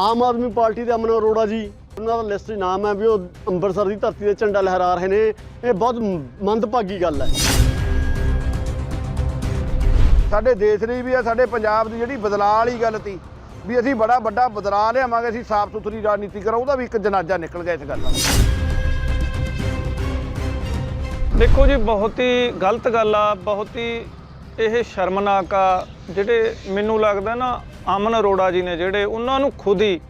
Aam Aadmi party ਦੇ ਅਮਨ ਅਰੋੜਾ ਜੀ। ਉਹਨਾਂ ਦਾ list 'ਚ ਨਾਮ ਹੈ ਵੀ ਉਹ ਅੰਮ੍ਰਿਤਸਰ ਦੀ ਧਰਤੀ ਤੇ ਝੰਡਾ ਲਹਿਰਾ ਰਹੇ ਨੇ। ਇਹ ਬਹੁਤ ਮੰਦਭਾਗੀ ਗੱਲ ਹੈ। ਸਾਡੇ ਦੇਸ਼ ਲਈ ਵੀ ਆ ਸਾਡੇ ਪੰਜਾਬ ਦੀ ਜਿਹੜੀ ਬਦਲਾਅ ਵਾਲੀ ਗੱਲ ਤੀ ਵੀ ਅਸੀਂ ਬੜਾ ਵੱਡਾ ਬਦਲਾਅ ਲਿਆਵਾਂਗੇ ਅਸੀਂ ਸਾਫ਼ ਸੁਥਰੀ ਰਾਜਨੀਤੀ ਕਰਾਂ ਉਹਦਾ ਵੀ ਇੱਕ ਜਨਾਜ਼ਾ ਨਿਕਲ ਗਿਆ ਇਸ ਗੱਲ ਦਾ ਦੇਖੋ ਜੀ ਬਹੁਤ ਹੀ ਗਲਤ ਗੱਲ ਆ ਬਹੁਤ ਹੀ ਇਹ ਸ਼ਰਮਨਾਕ ਆ, ਜਿਹੜੇ ਮੈਨੂੰ ਲੱਗਦਾ ਨਾ ਅਮਨ ਅਰੋੜਾ ਜੀ ਨੇ ਜਿਹੜੇ ਉਹਨਾਂ ਨੂੰ ਖੁਦ ਹੀ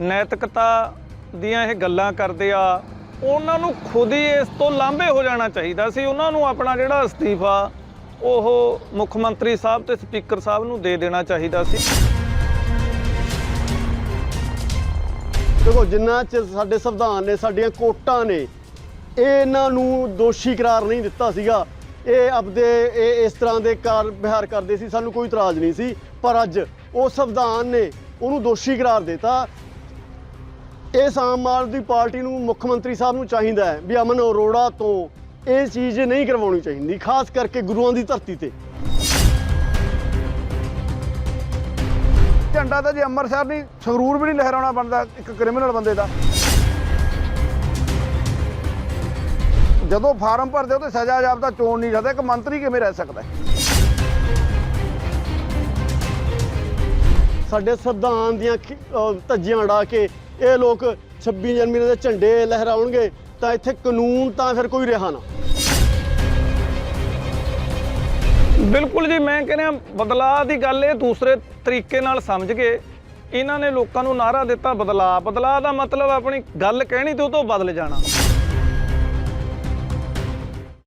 ਨੈਤਿਕਤਾ ਦੀਆਂ ਇਹ ਗੱਲਾਂ ਕਰਦੇ ਆ, ਉਹਨਾਂ ਨੂੰ ਖੁਦ ਹੀ ਇਸ ਤੋਂ ਲਾਂਭੇ ਹੋ ਜਾਣਾ ਚਾਹੀਦਾ ਸੀ। ਉਹਨਾਂ ਨੂੰ ਆਪਣਾ ਜਿਹੜਾ ਅਸਤੀਫਾ ਉਹ ਮੁੱਖ ਮੰਤਰੀ ਸਾਹਿਬ ਤੇ ਸਪੀਕਰ ਸਾਹਿਬ ਨੂੰ ਦੇ ਦੇਣਾ ਚਾਹੀਦਾ ਸੀ। ਦੇਖੋ, ਜਿੰਨਾ ਚ ਸਾਡੇ ਸੰਵਿਧਾਨ ਨੇ, ਸਾਡੀਆਂ ਕੋਟਾਂ ਨੇ ਇਹਨਾਂ ਨੂੰ ਦੋਸ਼ੀ ਕਰਾਰ ਨਹੀਂ ਦਿੱਤਾ ਸੀਗਾ। ਇਹ ਆਪਦੇ, ਇਹ ਇਸ ਤਰ੍ਹਾਂ ਦੇ ਕਾਰ ਵਿਹਾਰ ਕਰਦੇ ਸੀ, ਸਾਨੂੰ ਕੋਈ ਇਤਰਾਜ਼ ਨਹੀਂ ਸੀ, ਪਰ ਅੱਜ ਉਹ ਸੰਵਿਧਾਨ ਨੇ ਉਹਨੂੰ ਦੋਸ਼ੀ ਕਰਾਰ ਦਿੱਤਾ। ਇਸ ਆਮ ਆਦਮੀ ਪਾਰਟੀ ਨੂੰ ਮੁੱਖ ਮੰਤਰੀ ਸਾਹਿਬ ਨੂੰ ਚਾਹੀਦਾ ਹੈ ਵੀ ਅਮਨ ਅਰੋੜਾ ਤੋਂ ਇਹ ਚੀਜ਼ ਨਹੀਂ ਕਰਵਾਉਣੀ ਚਾਹੀਦੀ, ਖਾਸ ਕਰਕੇ ਗੁਰੂਆਂ ਦੀ ਧਰਤੀ ਤੇ। ਝੰਡਾ ਤਾਂ ਜੇ ਅੰਮ੍ਰਿਤਸਰ ਨਹੀਂ, ਸੰਗਰੂਰ ਵੀ ਨਹੀਂ ਲਹਿਰਾਉਣਾ ਬਣਦਾ ਇੱਕ ਕ੍ਰਿਮੀਨਲ ਬੰਦੇ ਦਾ। ਜਦੋਂ ਫਾਰਮ ਭਰਦੇ ਉਹ ਤੇ ਸਜ਼ਾ ਜਾਬਤਾ ਚੋਣ ਨਹੀਂ ਸਕਦਾ ਇੱਕ ਮੰਤਰੀ ਕਿਵੇਂ ਰਹਿ ਸਕਦਾ ਹੈ? ਸਾਡੇ ਸੰਵਿਧਾਨ ਦੀਆਂ ਖਿ- ਅਹ ਧੱਜੀਆਂ ਉਡਾ ਕੇ ਇਹ ਲੋਕ 26 ਜਨਵਰੀ ਦੇ ਝੰਡੇ ਲਹਿਰਾਉਣਗੇ ਤਾਂ ਇੱਥੇ ਕਾਨੂੰਨ ਤਾਂ ਫਿਰ ਕੋਈ ਰਿਹਾ ਨਾ। ਬਿਲਕੁਲ ਜੀ ਮੈਂ ਕਹਿੰਦਾ ਬਦਲਾਅ ਦੀ ਗੱਲ ਇਹ ਦੂਸਰੇ ਤਰੀਕੇ ਨਾਲ ਸਮਝ ਕੇ ਇਹਨਾਂ ਨੇ ਲੋਕਾਂ ਨੂੰ ਨਾਰਾ ਦਿੱਤਾ ਬਦਲਾਅ। ਬਦਲਾਅ ਦਾ ਮਤਲਬ ਆਪਣੀ ਗੱਲ ਕਹਿਣੀ ਤੇ ਉਹ ਤੋਂ ਬਦਲ ਜਾਣਾ।